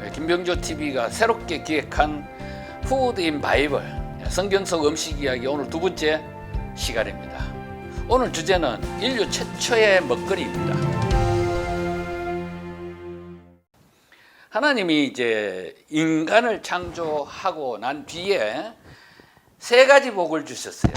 네, 김병조 TV가 새롭게 기획한 푸드 인 바이블 성경 속 음식 이야기 오늘 두 번째 시간입니다. 오늘 주제는 인류 최초의 먹거리입니다. 하나님이 이제 인간을 창조하고 난 뒤에 세 가지 복을 주셨어요.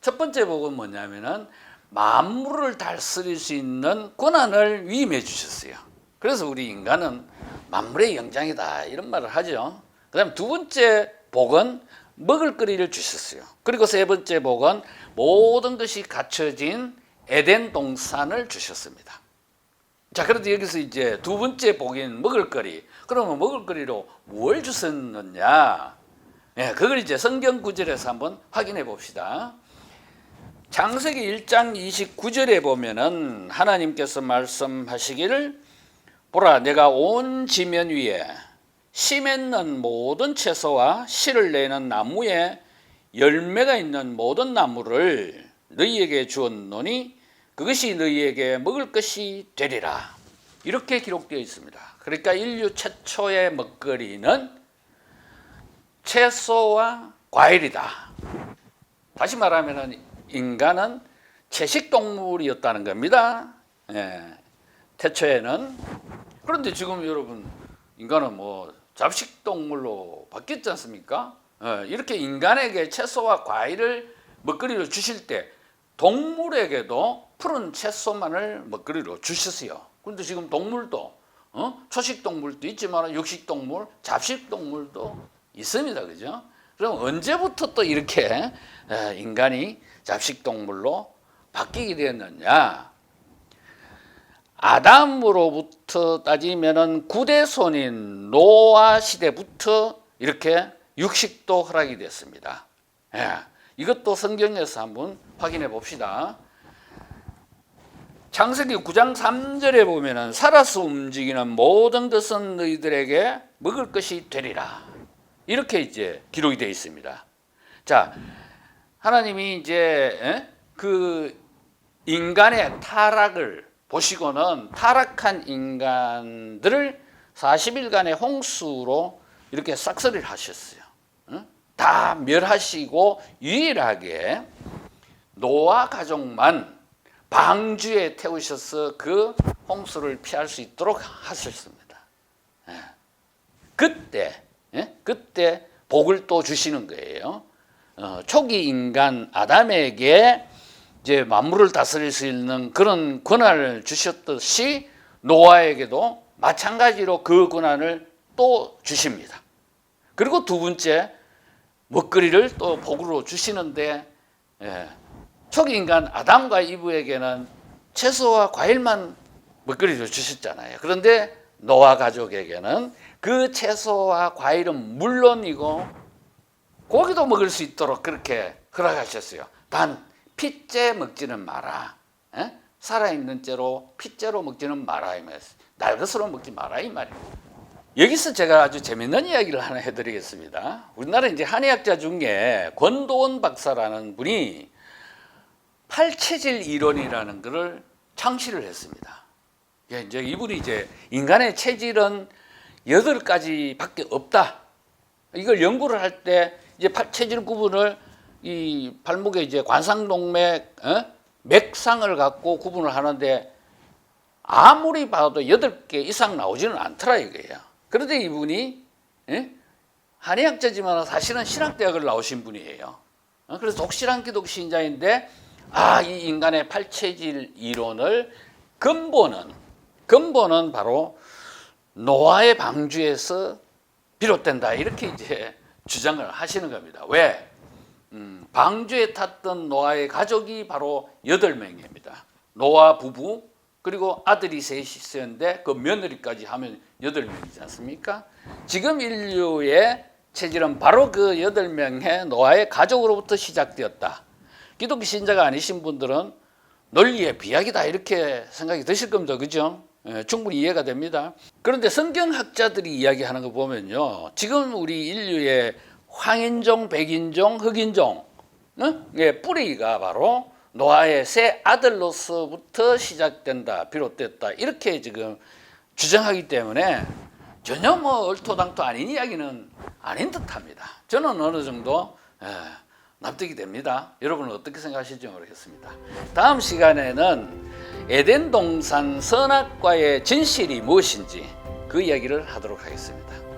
첫 번째 복은 뭐냐면은 만물을 다스릴 수 있는 권한을 위임해 주셨어요. 그래서 우리 인간은 만물의 영장이다 이런 말을 하죠. 그 다음 두 번째 복은 먹을 거리를 주셨어요. 그리고 세 번째 복은 모든 것이 갖춰진 에덴 동산을 주셨습니다. 자, 그런데 여기서 이제 두 번째 복인 먹을거리. 그러면 먹을거리로 뭘 주셨느냐? 예, 그걸 이제 성경 구절에서 한번 확인해 봅시다. 창세기 1장 29절에 보면은 하나님께서 말씀하시기를 보라 내가 온 지면 위에 씨 맺는 모든 채소와 씨를 내는 나무에 열매가 있는 모든 나무를 너희에게 주었노니 그것이 너희에게 먹을 것이 되리라. 이렇게 기록되어 있습니다. 그러니까 인류 최초의 먹거리는 채소와 과일이다. 다시 말하면 인간은 채식 동물이었다는 겁니다. 예. 태초에는 그런데 지금 여러분 인간은 뭐 잡식 동물로 바뀌었지 않습니까? 예. 이렇게 인간에게 채소와 과일을 먹거리로 주실 때 동물에게도 푸른 채소만을 먹거리로 주셨어요. 그런데 지금 동물도 어? 초식 동물도 있지만 육식 동물, 잡식 동물도 있습니다. 그죠? 그럼 언제부터 또 이렇게 에, 인간이 잡식 동물로 바뀌게 되었느냐? 아담으로부터 따지면은 구대손인 노아 시대부터 이렇게 육식도 허락이 됐습니다. 예, 이것도 성경에서 한번 확인해 봅시다. 창세기 9장 3절에 보면은 살아서 움직이는 모든 것은 너희들에게 먹을 것이 되리라. 이렇게 이제 기록이 되어 있습니다. 자, 하나님이 이제 에? 그 인간의 타락을 보시고는 타락한 인간들을 40일간의 홍수로 이렇게 싹쓸이를 하셨어요. 응? 다 멸하시고 유일하게 노아 가족만 방주에 태우셔서 그 홍수를 피할 수 있도록 하셨습니다. 예. 그때, 예? 그때 복을 또 주시는 거예요. 어, 초기 인간 아담에게 이제 만물을 다스릴 수 있는 그런 권한을 주셨듯이 노아에게도 마찬가지로 그 권한을 또 주십니다. 그리고 두 번째 먹거리를 또 복으로 주시는데 예, 초기 인간 아담과 이브에게는 채소와 과일만 먹거리로 주셨잖아요. 그런데 노아 가족에게는 그 채소와 과일은 물론이고 고기도 먹을 수 있도록 그렇게 허락하셨어요. 단 핏째 먹지는 마라. 에? 살아있는 째로 핏째로 먹지는 마라 이 말이에요. 날것으로 먹지 마라 이 말이에요. 여기서 제가 아주 재밌는 이야기를 하나 해드리겠습니다. 우리나라 이제 한의학자 중에 권도원 박사라는 분이 팔체질 이론이라는 것을 창시를 했습니다. 예, 이제 이분이 이제 인간의 체질은 여덟 가지밖에 없다. 이걸 연구를 할 때 이제 팔- 체질 구분을 이 발목에 이제 관상동맥 어? 맥상을 갖고 구분을 하는데 아무리 봐도 여덟 개 이상 나오지는 않더라 이거예요. 그런데 이분이 예? 한의학자지만 사실은 신학대학을 나오신 분이에요. 어, 그래서 독실한 기독 신자인데 아, 이 인간의 팔체질 이론을 근본은 근본은 바로 노아의 방주에서 비롯된다 이렇게 이제 주장을 하시는 겁니다. 왜? 음, 방주에 탔던 노아의 가족이 바로 여덟 명입니다. 노아 부부 그리고 아들이 셋이 있었는데 그 며느리까지 하면 여덟 명이지 않습니까? 지금 인류의 체질은 바로 그 여덟 명의 노아의 가족으로부터 시작되었다. 기독교 신자가 아니신 분들은 논리의 비약이다 이렇게 생각이 드실 겁니다. 그죠? 예, 충분히 이해가 됩니다. 그런데 성경학자들이 이야기하는 거 보면요. 지금 우리 인류의 황인종, 백인종, 흑인종 어? 예, 뿌리가 바로 노아의 새 아들로서부터 시작된다, 비롯됐다 이렇게 지금 주장하기 때문에 전혀 뭐 얼토당토 아닌 이야기는 아닌 듯합니다. 저는 어느 정도 예, 납득이 됩니다. 여러분은 어떻게 생각하실지 모르겠습니다. 다음 시간에는 에덴 동산 선악과의 진실이 무엇인지 그 이야기를 하도록 하겠습니다.